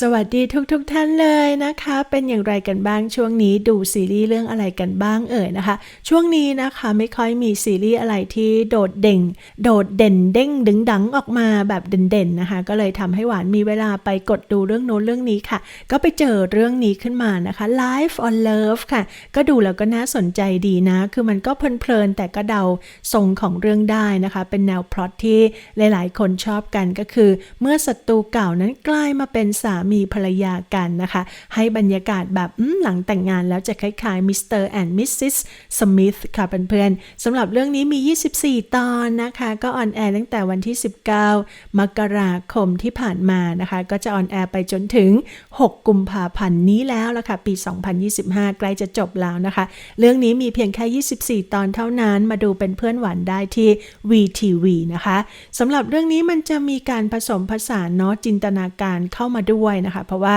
สวัสดีทุกๆทท่านเลยนะคะ เป็นอย่างไรกันบ้างช่วงนี้ดูซีรีส์เรื่องอะไรกันบ้างเอ่ยนะคะ ช่วงนี้นะคะไม่ค่อยมีซีรีส์อะไรที่โดดเด่ง โดดเด่นเด้งดึงดังออกมาแบบเด่นๆนะคะ ก็เลยทำให้หวานมีเวลาไปกดดูเรื่องโน้นเรื่องนี้ค่ะ ก็ไปเจอเรื่องนี้ขึ้นมานะคะ Life on Love ค่ะ ก็ดูแล้วก็น่าสนใจดีนะ คือมันก็เพลินๆแต่ก็เดาทรงของเรื่องได้นะคะ เป็นแนวพล็อตที่หลายๆ คนชอบกันก็คือ เมื่อศัตรูเก่านั้นกลายมาเป็นสามีภรรยากันนะคะ ให้บรรยากาศแบบหลังแต่งงานแล้วจะคล้ายๆมิสเตอร์แอนด์มิสซิสสมิธค่ะเพื่อนๆสำหรับเรื่องนี้มี 24 ตอนนะคะ ก็ออนแอร์ตั้งแต่วันที่ 19 มกราคมที่ผ่านมานะคะ ก็จะออนแอร์ไปจนถึง 6 กุมภาพันธ์นี้แล้วละค่ะปี 2025 ใกล้จะจบแล้วนะคะ เรื่องนี้มีเพียงแค่ 24 ตอนเท่านั้นมาดูเป็นเพื่อนหวานได้ที่ VTV นะคะสำหรับเรื่องนี้มันจะมีการผสมผสานเนาะจินตนาการเข้ามาด้วยนะคะ เพราะว่า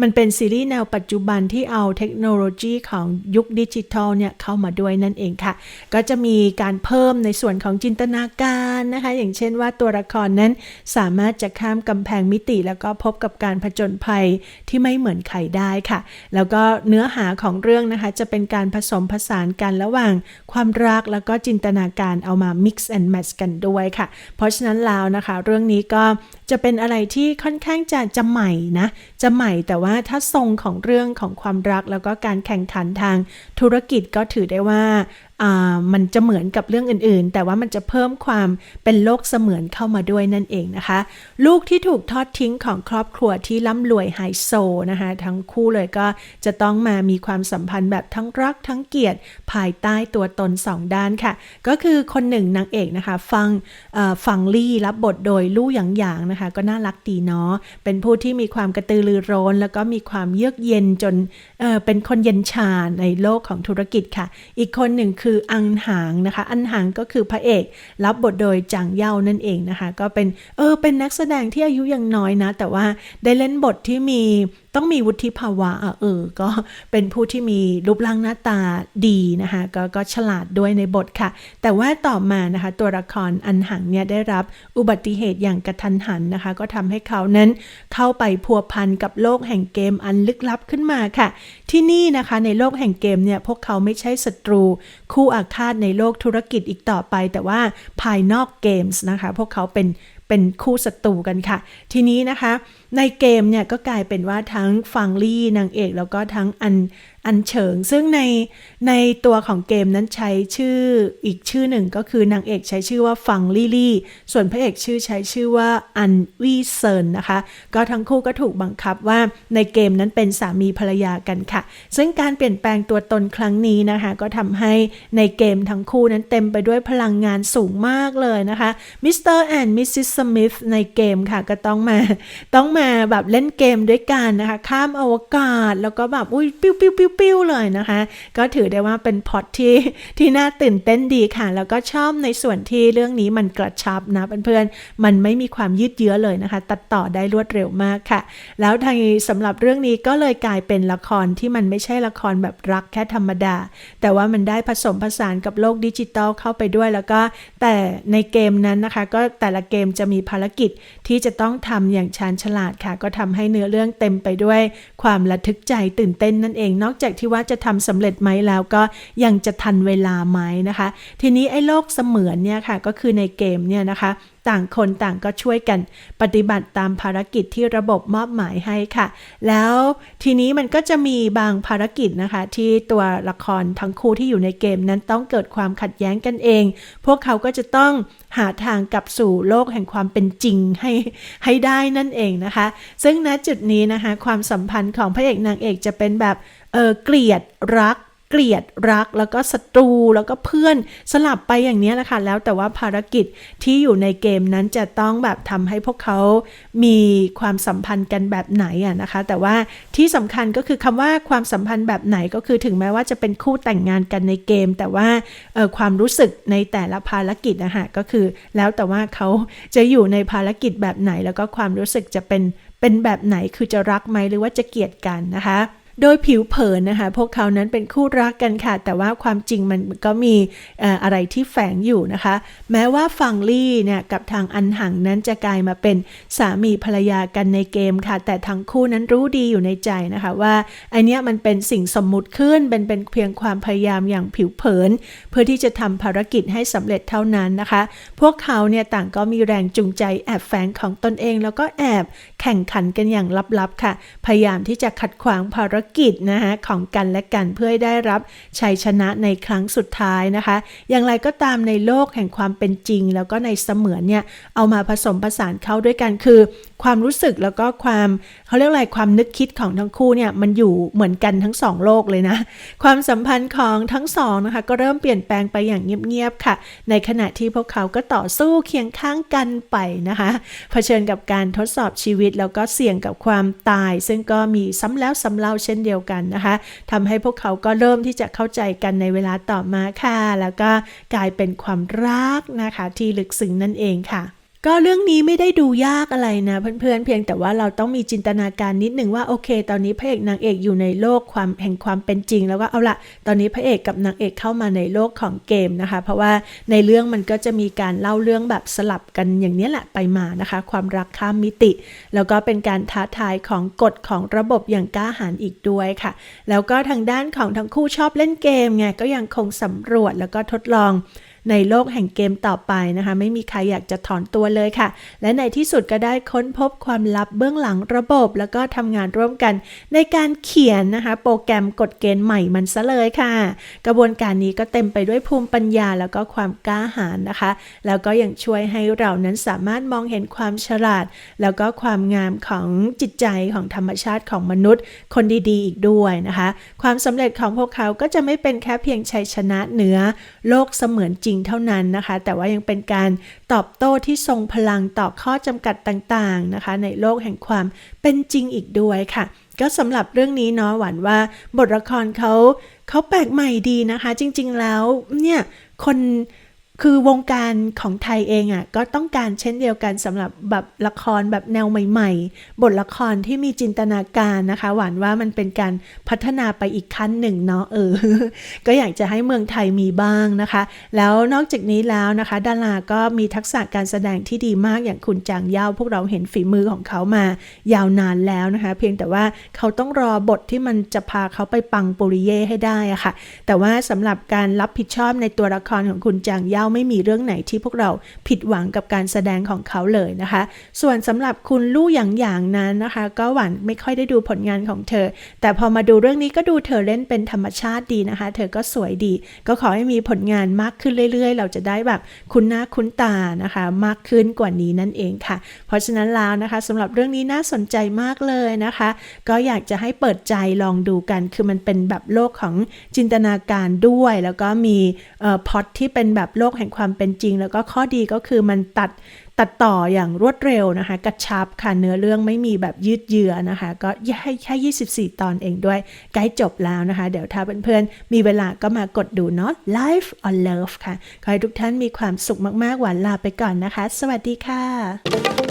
มันเป็นซีรีส์แนวปัจจุบันที่เอาเทคโนโลยีของยุคดิจิทัลเนี่ยเข้ามาด้วยนั่นเองค่ะ ก็จะมีการเพิ่มในส่วนของจินตนาการนะคะ อย่างเช่นว่าตัวละครนั้นสามารถจะข้ามกำแพงมิติ แล้วก็พบกับการผจญภัยที่ไม่เหมือนใครได้ค่ะ แล้วก็เนื้อหาของเรื่องนะคะ จะเป็นการผสมผสานกันระหว่างความรักแล้วก็จินตนาการเอามา mix and match กันด้วยค่ะ เพราะฉะนั้นแล้วนะคะ เรื่องนี้ก็จะเป็นอะไรที่ค่อนข้างจะจะใหม่นะ จะใหม่แต่ว่าถ้าทรงของเรื่องของความรักแล้วก็การแข่งขันทางธุรกิจก็ถือได้ว่า มันจะเหมือนกับเรื่องอื่นๆ แต่ว่ามันจะเพิ่มความเป็นโลกเสมือนเข้ามาด้วยนั่นเองนะคะ ลูกที่ถูกทอดทิ้งของครอบครัวที่ร่ำรวยไฮโซนะคะ ทั้งคู่เลยก็จะต้องมามีความสัมพันธ์แบบทั้งรักทั้งเกลียดภายใต้ตัวตนสองด้านค่ะ ก็คือคนหนึ่งนางเอกนะคะฟังฟังลี่รับบทโดยลู่หยางหยางนะคะ ก็น่ารักดีเนาะเป็นผู้ที่มีความกระตือรือร้น แล้วก็มีความเยือกเย็นจนเเป็นคนเย็นชาในโลกของธุรกิจค่ะ อีกคนหนึ่งคือคืออันหางนะคะ อันหางก็คือพระเอก รับบทโดยจางเย่านั่นเองนะคะ ก็เป็นเออเป็นนักแสดงที่อายุยังน้อยนะ แต่ว่าได้เล่นบทที่มีต้องมีวุฒิภาวะเออ ก็เป็นผู้ที่มีรูปร่างหน้าตาดีนะคะกก็ฉลาดด้วยในบทค่ะ แต่ว่าต่อมานะคะตัวละครอันหังเนี่ยได้รับอุบัติเหตุอย่างกระทันหันนะคะ ก็ทำให้เขานั้นเข้าไปพัวพันกับโลกแห่งเกมอันลึกลับขึ้นมาค่ะ ที่นี่นะคะในโลกแห่งเกมเนี่ยพวกเขาไม่ใช่ศัตรู คู่อาฆาตในโลกธุรกิจอีกต่อไป แต่ว่าภายนอกเกมส์นะคะ พวกเขาเป็นเป็นคู่ศัตรูกันค่ะ ทีนี้นะคะ ในเกมเนี่ยก็กลายเป็นว่าทั้งฟังลี่นางเอกแล้วก็ทั้งอันอันเฉิง ซึ่งในในตัวของเกมนั้นใช้ชื่ออีกชื่อหนึ่งก็คือนางเอกใช้ชื่อว่าฟังลี่ลี่ ส่วนพระเอกชื่อใช้ชื่อว่าอันวีเซินนะคะ ก็ทั้งคู่ก็ถูกบังคับว่าในเกมนั้นเป็นสามีภรรยากันค่ะ ซึ่งการเปลี่ยนแปลงตัวตนครั้งนี้นะคะ ก็ทำให้ในเกมทั้งคู่นั้นเต็มไปด้วยพลังงานสูงมากเลยนะคะมิสเตอร์แอนด์มิสซิสสมิธในเกมค่ะก็ต้องมาต้องมาาแบบเล่นเกมด้วยกันนะคะ ข้ามอวกาศแล้วก็แบบอุ้ยปิ้วปิ้วปิ้วปิ้วเลยนะคะ ก็ถือได้ว่าเป็นพอดที่ที่น่าตื่นเต้นดีค่ะ แล้วก็ชอบในส่วนที่เรื่องนี้มันกระชับนะเพื่อนๆมันไม่มีความยืดเยื้อเลยนะคะ ตัดต่อได้รวดเร็วมากค่ะ แล้วทางสำหรับเรื่องนี้ก็เลยกลายเป็นละครที่มันไม่ใช่ละครแบบรักแค่ธรรมดา แต่ว่ามันได้ผสมผสานกับโลกดิจิตอลเข้าไปด้วยแล้วก็แต่ในเกมนั้นนะคะ ก็แต่ละเกมจะมีภารกิจที่จะต้องทำอย่างชาญฉลาดดค่ะ ก็ทำให้เนื้อเรื่องเต็มไปด้วยความระทึกใจตื่นเต้นนั่นเอง นอกจากที่ว่าจะทำสำเร็จไหมแล้วก็ยังจะทันเวลาไหมนะคะ ทีนี้ไอ้โลกเสมือนเนี่ยค่ะก็คือในเกมเนี่ยนะคะต่างคนต่างก็ช่วยกันปฏิบัติตามภารกิจที่ระบบมอบหมายให้ค่ะ แล้วทีนี้มันก็จะมีบางภารกิจนะคะ ที่ตัวละครทั้งคู่ที่อยู่ในเกมนั้นต้องเกิดความขัดแย้งกันเอง พวกเขาก็จะต้อง หาทางกลับสู่โลกแห่งความเป็นจริงให้ให้ได้นั่นเองนะคะ ซึ่งณจุดนี้นะคะ ความสัมพันธ์ของพระเอกนางเอกจะเป็นแบบเออเกลียดรัก เกลียดรักแล้วก็ศัตรูแล้วก็เพื่อนสลับไปอย่างนี้แหละค่ะ แล้วแต่ว่าภารกิจที่อยู่ในเกมนั้นจะต้องแบบทำให้พวกเขามีความสัมพันธ์กันแบบไหนอะนะคะ แต่ว่าที่สำคัญก็คือคำว่าความสัมพันธ์แบบไหนก็คือถึงแม้ว่าจะเป็นคู่แต่งงานกันในเกม แต่ว่าเออความรู้สึกในแต่ละภารกิจนะคะก็คือ แล้วแต่ว่าเขาจะอยู่ในภารกิจแบบไหน แล้วก็ความรู้สึกจะเป็นเป็นแบบไหนคือจะรักไหมหรือว่าจะเกลียดกันนะคะ โดยผิวเผินนะคะ พวกเขานั้นเป็นคู่รักกันค่ะ แต่ว่าความจริงมันก็มีอะไรที่แฝงอยู่นะคะ แม้ว่าฟังลี่เนี่ยกับทางอันหังนั้นจะกลายมาเป็นสามีภรรยากันในเกมค่ะ แต่ทั้งคู่นั้นรู้ดีอยู่ในใจนะคะว่าไอเนี้ยมันเป็นสิ่งสมมุติขึ้นเป็นเป็นเพียงความพยายามอย่างผิวเผิน เพื่อที่จะทำภารกิจให้สำเร็จเท่านั้นนะคะ พวกเขาเนี่ยต่างก็มีแรงจูงใจแอบแฝงของตนเอง แล้วก็แอบแข่งขันกันอย่างลับๆค่ะ พยายามที่จะขัดขวางภารกิจนะคะของกันและกันเพื่อให้ได้รับชัยชนะในครั้งสุดท้ายนะคะ อย่างไรก็ตามในโลกแห่งความเป็นจริง แล้วก็ในเสมือนเนี่ยเอามาผสมผสานเข้าด้วยกันคือ ความรู้สึกแล้วก็ความเขาเรียกอะไรความนึกคิดของทั้งคู่เนี่ยมันอยู่เหมือนกันทั้งสองโลกเลยนะ ความสัมพันธ์ของทั้งสองนะคะก็เริ่มเปลี่ยนแปลงไปอย่างเงียบๆค่ะ ในขณะที่พวกเขาก็ต่อสู้เคียงข้างกันไปนะคะเผชิญกับการทดสอบชีวิตแล้วก็เสี่ยงกับความตาย ซึ่งก็มีซ้ำแล้วซ้ำเล่าเช่นเดียวกันนะคะทำให้พวกเขาก็เริ่มที่จะเข้าใจกันในเวลาต่อมาค่ะ แล้วก็กลายเป็นความรักนะคะที่ลึกซึ้งนั่นเองค่ะ ก็เรื่องนี้ไม่ได้ดูยากอะไรนะเพื่อนๆเพียงแต่ว่าเราต้องมีจินตนาการนิดหนึ่งว่าโอเค ตอนนี้พระเอกนางเอกอยู่ในโลกความแห่งความเป็นจริง แล้วก็เอาละตอนนี้พระเอกกับนางเอกเข้ามาในโลกของเกมนะคะ เพราะว่าในเรื่องมันก็จะมีการเล่าเรื่องแบบสลับกันอย่างนี้แหละไปมานะคะ ความรักข้ามมิติ แล้วก็เป็นการท้าทายของกฎของระบบอย่างกล้าหาญอีกด้วยค่ะ แล้วก็ทางด้านของทั้งคู่ชอบเล่นเกมไงก็ยังคงสำรวจแล้วก็ทดลอง ในโลกแห่งเกมต่อไปนะคะ ไม่มีใครอยากจะถอนตัวเลยค่ะ และในที่สุดก็ได้ค้นพบความลับเบื้องหลังระบบ แล้วก็ทำงานร่วมกัน ในการเขียนนะคะ โปรแกรมกฎเกณฑ์ใหม่มันซะเลยค่ะ กระบวนการนี้ก็เต็มไปด้วยภูมิปัญญาแล้วก็ความกล้าหาญนะคะ แล้วก็ยังช่วยให้เรานั้นสามารถมองเห็นความฉลาด แล้วก็ความงามของจิตใจของธรรมชาติของมนุษย์ คนดีๆ อีกด้วยนะคะ ความสำเร็จของพวกเขาก็จะไม่เป็นแค่เพียงชัยชนะเหนือโลกเสมือนจริงเท่านั้นนะคะ แต่ว่ายังเป็นการตอบโต้ที่ทรงพลังต่อข้อจำกัดต่างๆนะคะ ในโลกแห่งความเป็นจริงอีกด้วยค่ะ ก็สำหรับเรื่องนี้เนาะหวานว่าบทละครเขาเขาแปลกใหม่ดีนะคะ จริง ๆ แล้วเนี่ยคน คือวงการของไทยเองอะ่ะก็ต้องการเช่นเดียวกันสำหรับแบบละครแบบแนวใหม่ ๆ บทละครที่มีจินตนาการนะคะ หวานว่ามันเป็นการพัฒนาไปอีกขั้นหนึ่งเนาะเออ ก็อยากจะให้เมืองไทยมีบ้างนะคะ แล้วนอกจากนี้แล้วนะคะ ดาราก็มีทักษะการแสดงที่ดีมากอย่างคุณจางเย่าพวกเราเห็นฝีมือของเขามายาวนานแล้วนะคะ เพียงแต่ว่าเขาต้องรอบทที่มันจะพาเขาไปปังปุริเย่ให้ได้อะค่ะ แต่ว่าสำหรับการรับผิดชอบในตัวละครของคุณจางเย่าไม่มีเรื่องไหนที่พวกเราผิดหวังกับการแสดงของเขาเลยนะคะ ส่วนสำหรับคุณลู่หยางหยางนั้นนะคะ ก็หวานไม่ค่อยได้ดูผลงานของเธอ แต่พอมาดูเรื่องนี้ก็ดูเธอเล่นเป็นธรรมชาติดีนะคะ เธอก็สวยดี ก็ขอให้มีผลงานมากขึ้นเรื่อย ๆ เราจะได้แบบคุ้นหน้าคุ้นตานะคะ มากขึ้นกว่านี้นั่นเองค่ะ เพราะฉะนั้นแล้วนะคะสำหรับเรื่องนี้น่าสนใจมากเลยนะคะ ก็อยากจะให้เปิดใจลองดูกัน คือมันเป็นแบบโลกของจินตนาการด้วย แล้วก็มีพอตที่เป็นแบบโลกแห่งความเป็นจริง แล้วก็ข้อดีก็คือมันตัดตัดต่ออย่างรวดเร็วนะคะ กระชับค่ะเนื้อเรื่องไม่มีแบบยืดเยื้อนะคะ ก็แค่แค่24 ตอนเองด้วย ใกล้จบแล้วนะคะ เดี๋ยวถ้าเพื่อนๆ มีเวลาก็มากดดูเนาะ Life on Love ค่ะ ขอให้ทุกท่านมีความสุขมากๆ หวานลาไปก่อนนะคะ สวัสดีค่ะ